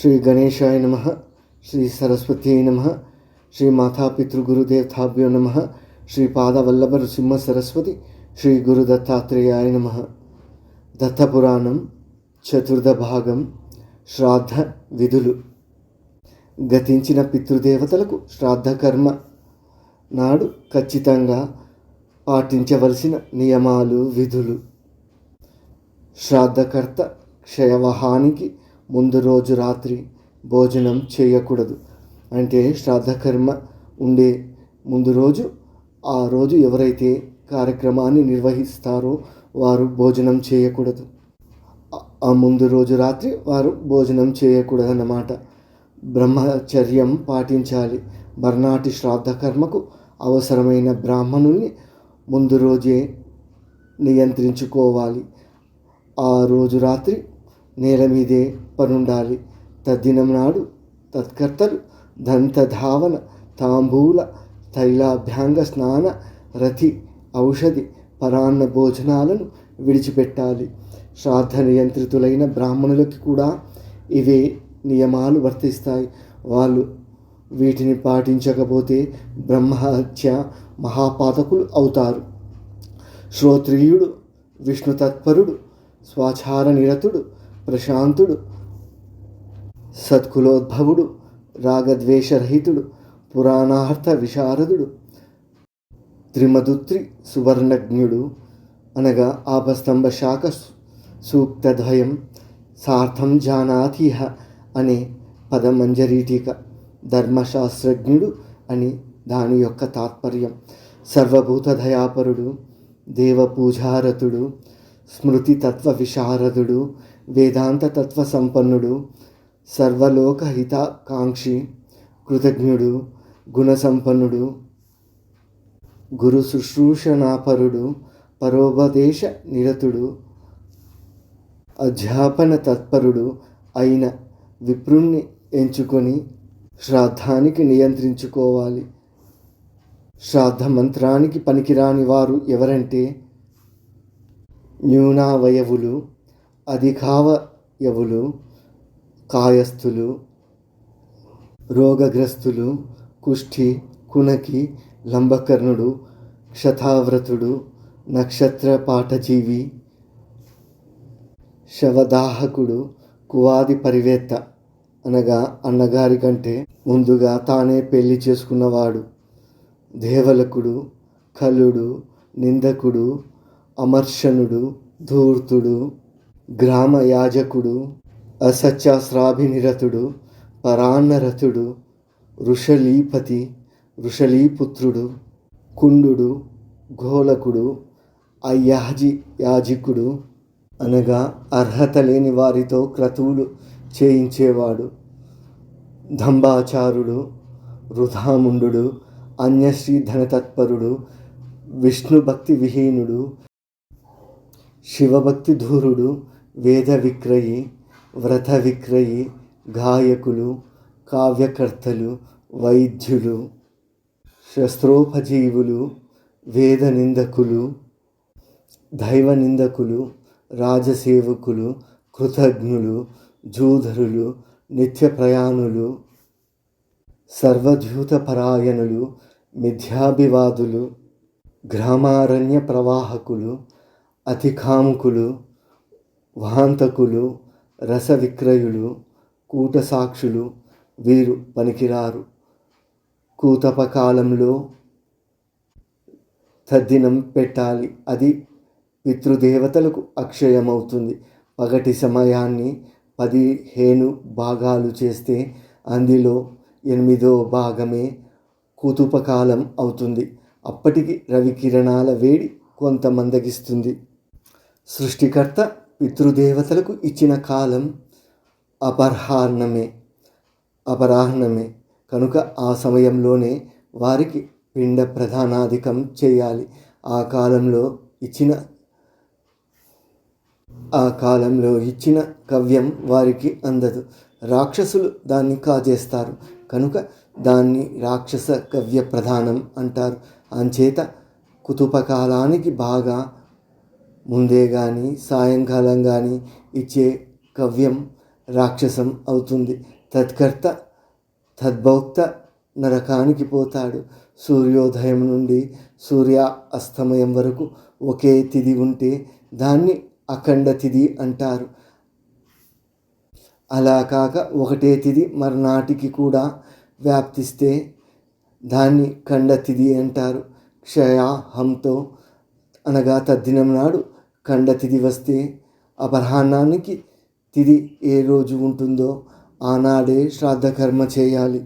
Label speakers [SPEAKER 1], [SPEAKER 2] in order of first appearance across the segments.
[SPEAKER 1] శ్రీ గణేశాయ నమ శ్రీ సరస్వతి నమ శ్రీ మాతాపితృగురుదేవతాభ్యో నమ శ్రీ పాదవల్లభ నృసింహ సరస్వతి శ్రీ గురు దత్తాత్రేయాయ నమ. దత్తపురాణం చతుర్థ భాగం శ్రాద్ధ విధులు. గతించిన పితృదేవతలకు శ్రాద్ధ కర్మ. నాడు ఖచ్చితంగా పాటించవలసిన నియమాలు విధులు. శ్రాద్ధకర్త క్షయవహానికి ముందు రోజు రాత్రి భోజనం చేయకూడదు. అంటే శ్రాద్ధకర్మ ఉండే ముందు రోజు ఆ రోజు ఎవరైతే కార్యక్రమాన్ని నిర్వహిస్తారో వారు భోజనం చేయకూడదు. ఆ ముందు రోజు రాత్రి వారు భోజనం చేయకూడదు అన్నమాట బ్రహ్మచర్యం పాటించాలి. మర్నాటి శ్రాద్ధ కర్మకు అవసరమైన బ్రాహ్మణుని ముందు రోజే నియంత్రించుకోవాలి. ఆ రోజు రాత్రి నేల మీదే పనుండాలి. తద్దినం నాడు తత్కర్తలు దంతధావన తాంబూల తైలాభ్యాంగ స్నాన రతి ఔషధి పరాన్న భోజనాలను విడిచిపెట్టాలి. శ్రాద్ధ నియంత్రితులైన బ్రాహ్మణులకి కూడా ఇవే నియమాలు వర్తిస్తాయి. వాళ్ళు వీటిని పాటించకపోతే బ్రహ్మహత్య మహాపాతకులు అవుతారు. శ్రోత్రియుడు విష్ణు తత్పరుడు స్వాచార నిరతుడు ప్రశాంతుడు సత్కులోద్భవుడు రాగద్వేషరహితుడు పురాణార్థ విశారదుడు త్రిమదుత్రి సువర్ణజ్ఞుడు అనగా ఆపస్తంభ శాఖ సూక్తద్వయం సార్థం జానాతిహ అనే పదమంజరీటిక ధర్మశాస్త్రజ్ఞుడు అని దాని యొక్క తాత్పర్యం. సర్వభూత దయాపరుడు దేవపూజారతుడు స్మృతి తత్వ విశారదుడు వేదాంత తత్వ సంపన్నుడు సర్వలోక హితాకాంక్షి కృతజ్ఞుడు గుణసంపన్నుడు గురు శుశ్రూషణాపరుడు పరోపదేశ నిరతుడు అధ్యాపన తత్పరుడు అయిన విప్రుణ్ణి ఎంచుకొని శ్రాద్ధానికి నియంత్రించుకోవాలి. శ్రాద్ధ మంత్రానికి పనికిరాని వారు ఎవరంటే న్యూనావయవులు. అధికావయవులు కాయస్థులు రోగగ్రస్తులు కుష్ఠి కునకి లంబకర్ణుడు క్షతావ్రతుడు నక్షత్ర పాఠజీవి శవదాహకుడు కువాది పరివేత్త అనగా అన్నగారి కంటే ముందుగా తానే పెళ్ళి చేసుకున్నవాడు. దేవలకుడు కలుడు నిందకుడు అమర్షణుడు ధూర్తుడు గ్రామ యాజకుడు అసత్యాశ్రాభినిరతుడు పరాన్నరతుడు ఋషలీపతి ఋషలీపుత్రుడు కుండు ఘోళకుడు అయ్యాజి యాజికుడు అనగా అర్హత లేని వారితో క్రతువులు చేయించేవాడు. దంభాచారుడు వృధాముండు అన్యశ్రీ ధనతత్పరుడు విష్ణు భక్తి విహీనుడు శివభక్తి ధూరుడు వేద విక్రయి వ్రత విక్రయి గాయకులు కావ్యకర్తలు వైద్యులు శస్త్రోపజీవులు వేద నిందకులు దైవ నిందకులు రాజసేవకులు కృతజ్ఞులు జూధరులు నిత్య ప్రయాణులు సర్వద్యూతపరాయణులు మిథ్యాభివాదులు గ్రామారణ్య ప్రవాహకులు అతికాముకులు వాంతకులు రస విక్రయులు కూటసాక్షులు వీరు పనికిరారు. కూతపకాలంలో తద్దినం పెట్టాలి. అది పితృదేవతలకు అక్షయమవుతుంది. పగటి సమయాన్ని పదిహేను భాగాలు చేస్తే అందులో ఎనిమిదో భాగమే కూతుపకాలం అవుతుంది. అప్పటికి రవికిరణాల వేడి కొంత మందగిస్తుంది. సృష్టికర్త పితృదేవతలకు ఇచ్చిన కాలం అపరాహ్నమే అపరాహ్నమే. కనుక ఆ సమయంలోనే వారికి పిండ ప్రధానాధికం చేయాలి. ఆ కాలంలో ఇచ్చిన ఆ కాలంలో ఇచ్చిన కవ్యం వారికి అందదు. రాక్షసులు దాన్ని కాజేస్తారు. కనుక దాన్ని రాక్షస కవ్య ప్రధానం అంటారు. అంచేత కుతుపకాలానికి బాగా ముందే కానీ సాయంకాలం కానీ ఇచ్చే కవ్యం రాక్షసం అవుతుంది. తత్కర్త తద్భోక్త నరకానికి పోతాడు. సూర్యోదయం నుండి సూర్య అస్తమయం వరకు ఒకే తిథి ఉంటే దాన్ని అఖండ తిథి అంటారు. అలా కాక ఒకటే తిథి మర్నాటికి కూడా వ్యాప్తిస్తే దాన్ని ఖండ తిథి అంటారు. క్షయాహంతో అనగా తద్దినం నాడు ఖండ తిథి వస్తే అపరాహ్నానికి తిథి ఏ రోజు ఉంటుందో ఆనాడే శ్రాద్ధకర్మ చేయాలి.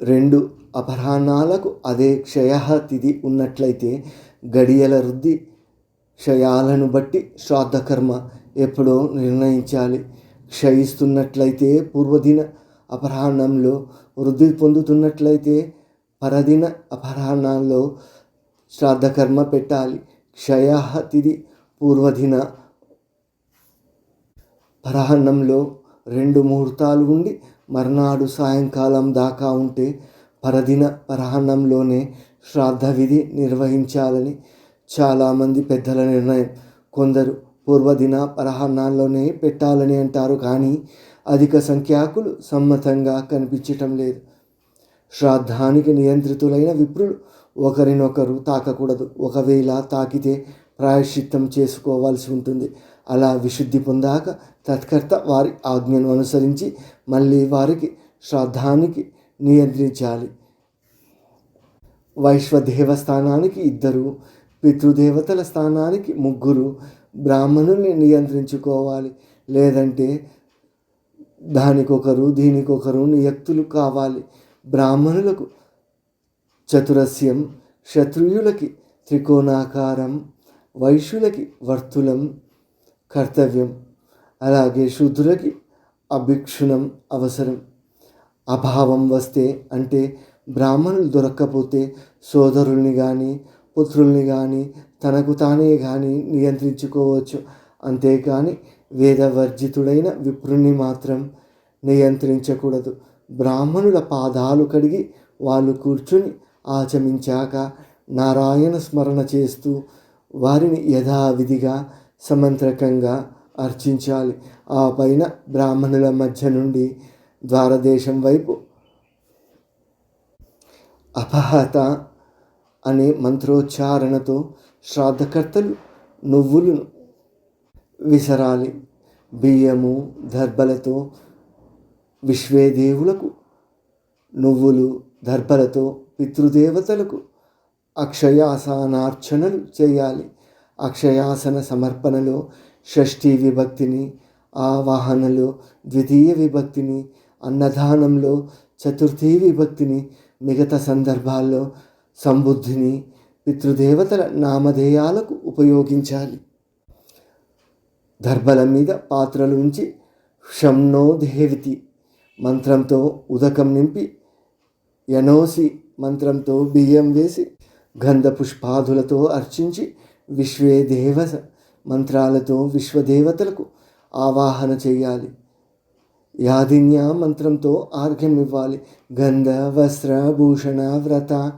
[SPEAKER 1] రెండు అపరాహ్నాలకు అదే క్షయ తిథి ఉన్నట్లయితే గడియల వృద్ధి క్షయాలను బట్టి శ్రాద్ధకర్మ ఎప్పుడో నిర్ణయించాలి. క్షయిస్తున్నట్లయితే పూర్వదిన అపరాహ్నంలో వృద్ధి పొందుతున్నట్లయితే పరదిన అపరాహ్నాల్లో శ్రాద్ధకర్మ పెట్టాలి. క్షయ తిథి పూర్వదిన పరాహ్నంలో రెండు ముహూర్తాలు ఉండి మర్నాడు సాయంకాలం దాకా ఉంటే పరదిన పరాహ్నంలోనే శ్రాద్ధ విధి నిర్వహించాలని చాలామంది పెద్దల నిర్ణయం. కొందరు పూర్వదిన పరాహ్నాల్లోనే పెట్టాలని అంటారు కానీ అధిక సంఖ్యాకులు సమ్మతంగా కనిపించటం లేదు. శ్రాద్ధానికి నియంత్రితులైన విప్రులు ఒకరినొకరు తాకకూడదు. ఒకవేళ తాకితే ప్రాయశ్చిత్తం చేసుకోవాల్సి ఉంటుంది. అలా విశుద్ధి పొందాక తత్కర్త వారి ఆజ్ఞను అనుసరించి మళ్ళీ వారికి శ్రాద్ధానికి నియంత్రించాలి. వైశ్వదేవ స్థానానికి ఇద్దరు పితృదేవతల స్థానానికి ముగ్గురు బ్రాహ్మణుల్ని నియంత్రించుకోవాలి. లేదంటే దానికొకరు దీనికొకరు నియక్తులు కావాలి. బ్రాహ్మణులకు చతురస్యం శత్రుయులకి త్రికోణాకారం వైశ్యులకి వర్తులం కర్తవ్యం. అలాగే శూద్రులకి అభిక్షుణం అవసరం. అభావం వస్తే అంటే బ్రాహ్మణులు దొరక్కపోతే సోదరుల్ని కానీ పుత్రుల్ని కానీ తనకు తానే కానీ నియంత్రించుకోవచ్చు. అంతేకాని వేదవర్జితుడైన విప్రుణ్ణి మాత్రం నియంత్రించకూడదు. బ్రాహ్మణుల పాదాలు కడిగి వాళ్ళు కూర్చుని ఆచమించాక నారాయణ స్మరణ చేస్తూ వారిని యథావిధిగా సమంత్రకంగా అర్చించాలి. ఆ పైన బ్రాహ్మణుల మధ్య నుండి ద్వారదేశం వైపు అపహత అనే మంత్రోచ్చారణతో శ్రాద్ధకర్తలు నువ్వులను విసరాలి. బియ్యము దర్భలతో విశ్వేదేవులకు నువ్వులు దర్భలతో పితృదేవతలకు అక్షయాసనార్చనలు చేయాలి. అక్షయాసన సమర్పణలో షష్ఠీ విభక్తిని ఆవాహనలో ద్వితీయ విభక్తిని అన్నదానంలో చతుర్థీ విభక్తిని మిగతా సందర్భాల్లో సంబుద్ధిని పితృదేవతల నామధేయాలకు ఉపయోగించాలి. దర్భల మీద పాత్రలు ఉంచి షమ్నో దేవితి మంత్రంతో ఉదకం నింపి యనోసి మంత్రంతో బియ్యం వేసి గంధ పుష్పాదులతో అర్చించి విశ్వే దేవ మంత్రాలతో విశ్వదేవతలకు ఆవాహన చేయాలి. యాదిన్య మంత్రంతో ఆర్ఘ్యం ఇవ్వాలి. గంధ వస్త్ర భూషణ వ్రత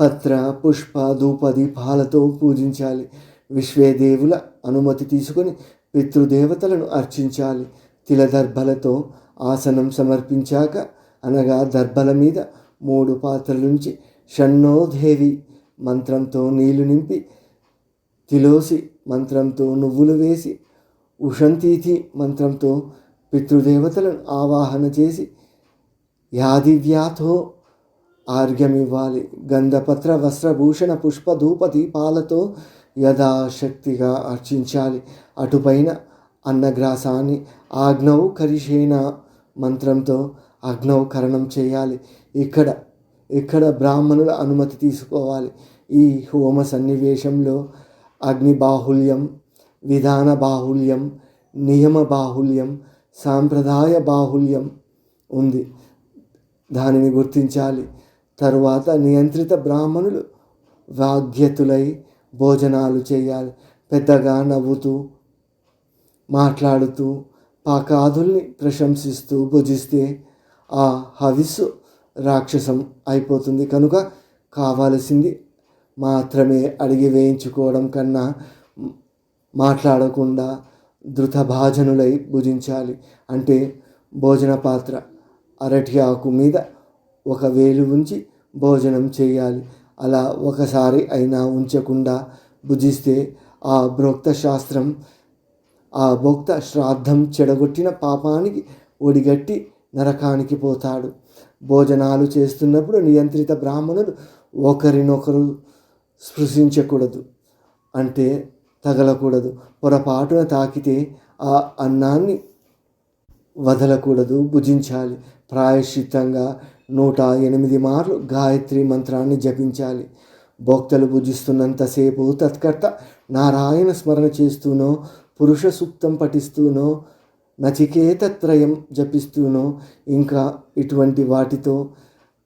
[SPEAKER 1] పత్ర పుష్ప ధూప దీపాలతో పూజించాలి. విశ్వేదేవుల అనుమతి తీసుకొని పితృదేవతలను అర్చించాలి. తిలదర్భలతో ఆసనం సమర్పించాక అనగా దర్భల మీద మూడు పాత్రలుంచి షణ్ణోదేవి మంత్రంతో నీళ్ళు నింపి తిలోసి మంత్రంతో నువ్వులు వేసి ఉషంతీతి మంత్రంతో పితృదేవతలను ఆవాహన చేసి యాదివ్యాతో ఆర్ఘ్యమివ్వాలి. గంధపత్ర వస్త్రభూషణ పుష్ప ధూప దీపాలతో యథాశక్తిగా అర్చించాలి. అటుపైన అన్నగ్రాసాన్ని ఆగ్నౌ కరిషేణ మంత్రంతో అగ్నవకరణం చేయాలి. ఇక్కడ ఇక్కడ బ్రాహ్మణుల అనుమతి తీసుకోవాలి. ఈ హోమ సన్నివేశంలో అగ్ని బాహుల్యం విధాన బాహుల్యం నియమ బాహుల్యం సాంప్రదాయ బాహుల్యం ఉంది. దానిని గుర్తించాలి. తరువాత నియంత్రిత బ్రాహ్మణులు వాగ్యతులై భోజనాలు చేయాలి. పెద్దగా నవ్వుతూ మాట్లాడుతూ పాకాదుల్ని ప్రశంసిస్తూ భుజిస్తే ఆ హవిస్సు రాక్షసం అయిపోతుంది. కనుక కావాల్సింది మాత్రమే అడిగి వేయించుకోవడం కన్నా మాట్లాడకుండా ధృతభాజనులై భుజించాలి. అంటే భోజన పాత్ర. అరటి ఆకు మీద ఒక వేలు ఉంచి భోజనం చేయాలి. అలా ఒకసారి అయినా ఉంచకుండా భుజిస్తే ఆ భోక్త శాస్త్రం ఆ భోక్త శ్రాద్ధం చెడగొట్టిన పాపానికి ఒడిగట్టి నరకానికి పోతాడు. భోజనాలు చేస్తున్నప్పుడు నియంత్రిత బ్రాహ్మణులు ఒకరినొకరు స్పృశించకూడదు. అంటే తగలకూడదు. పొరపాటున తాకితే ఆ అన్నాన్ని వదలకూడదు. భుజించాలి. ప్రాయశ్చిత్తంగా నూట ఎనిమిది మార్లు గాయత్రి మంత్రాన్ని జపించాలి. భోక్తలు భుజిస్తున్నంతసేపు తత్కర్త నారాయణ స్మరణ చేస్తూనో పురుష సూక్తం పఠిస్తూనో నచికేతత్రయం జపిస్తూనో. ఇంకా ఇటువంటి వాటితో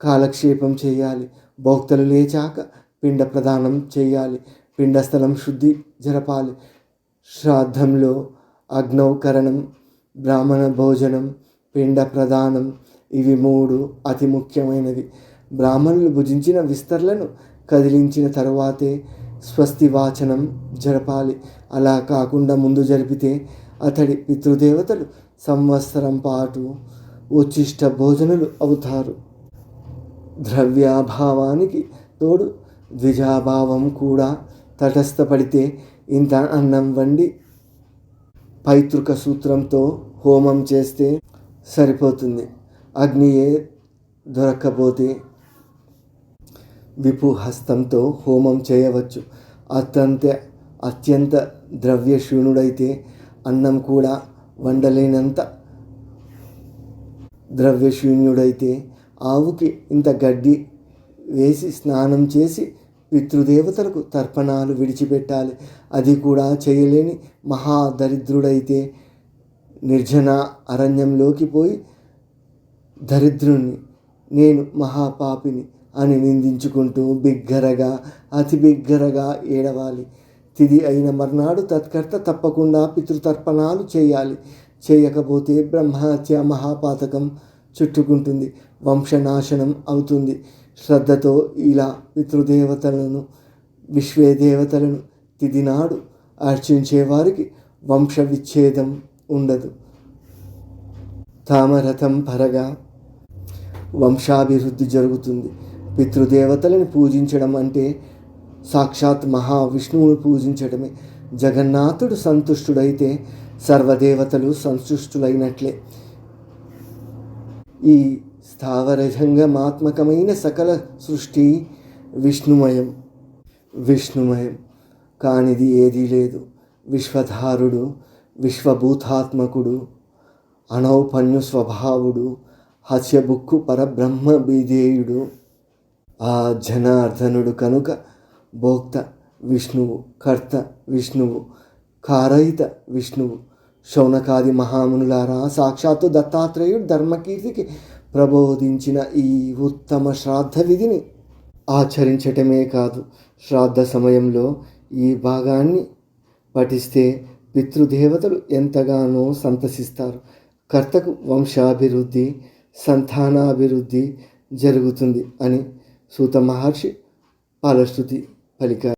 [SPEAKER 1] కాలక్షేపం చేయాలి. భోక్తలు లేచాక పిండ ప్రదానం చేయాలి. పిండస్థలం శుద్ధి జరపాలి. శ్రాద్ధంలో అగ్నౌకరణం బ్రాహ్మణ భోజనం పిండ ప్రదానం ఇవి మూడు అతి ముఖ్యమైనవి. బ్రాహ్మణులు భుజించిన విస్తరలను కదిలించిన తరువాతే స్వస్తి వాచనం జరపాలి. అలా కాకుండా ముందు జరిపితే అతడి పితృదేవతలు సంవత్సరం పాటు ఉచిష్ట భోజనులు అవుతారు. ద్రవ్యాభావానికి తోడు ద్విజాభావం కూడా తటస్థపడితే ఇంత అన్నం వండి పైతృక సూత్రంతో హోమం చేస్తే సరిపోతుంది. అగ్నియే దొరక్కపోతే విపు హస్తంతో హోమం చేయవచ్చు. అత్యంత అత్యంత ద్రవ్యశూన్యుడైతే అన్నం కూడా వండలేనంత ద్రవ్యశూన్యుడైతే ఆవుకి ఇంత గడ్డి వేసి స్నానం చేసి పితృదేవతలకు తర్పణాలు విడిచిపెట్టాలి. అది కూడా చేయలేని మహాదరిద్రుడైతే నిర్జన అరణ్యంలోకి పోయి దరిద్రుణ్ణి నేను మహాపాపిని అని నిందించుకుంటూ బిగ్గరగా అతి బిగ్గరగా ఏడవాలి. తిది అయిన మర్నాడు తత్కర్త తప్పకుండా పితృతర్పణాలు చేయాలి. చేయకపోతే బ్రహ్మహత్య మహాపాతకం చుట్టుకుంటుంది. వంశనాశనం అవుతుంది. శ్రద్ధతో ఇలా పితృదేవతలను విశ్వే దేవతలను తిదినాడు అర్చించేవారికి వారికి వంశ విచ్ఛేదం ఉండదు. తామరథం పరగా వంశాభివృద్ధి జరుగుతుంది. పితృదేవతలను పూజించడం అంటే సాక్షాత్ మహావిష్ణువును పూజించడమే. జగన్నాథుడు సంతుష్టుడైతే సర్వదేవతలు సంతుష్టులైనట్లే. ఈ స్థావరజంగమాత్మకమైన సకల సృష్టి విష్ణుమయం. విష్ణుమయం. కానిది ఏదీ లేదు. విశ్వధారుడు విశ్వభూతాత్మకుడు అనౌపన్యు స్వభావుడు హస్యబుక్కు పరబ్రహ్మ బీధేయుడు ఆ జనార్దనుడు కనుక భోక్త విష్ణువు కర్త విష్ణువు కారయిత విష్ణువు శౌనకాది మహామునులారా సాక్షాత్తు దత్తాత్రేయుడు ధర్మకీర్తికి ప్రబోధించిన ఈ ఉత్తమ శ్రాద్ధ విధిని ఆచరించటమే కాదు శ్రాద్ధ సమయంలో ఈ భాగాన్ని పఠిస్తే పితృదేవతలు ఎంతగానో సంతసిస్తారు. కర్తకు వంశాభివృద్ధి సంతానాభివృద్ధి జరుగుతుంది అని సూత మహర్షి పాలస్తుతి Palika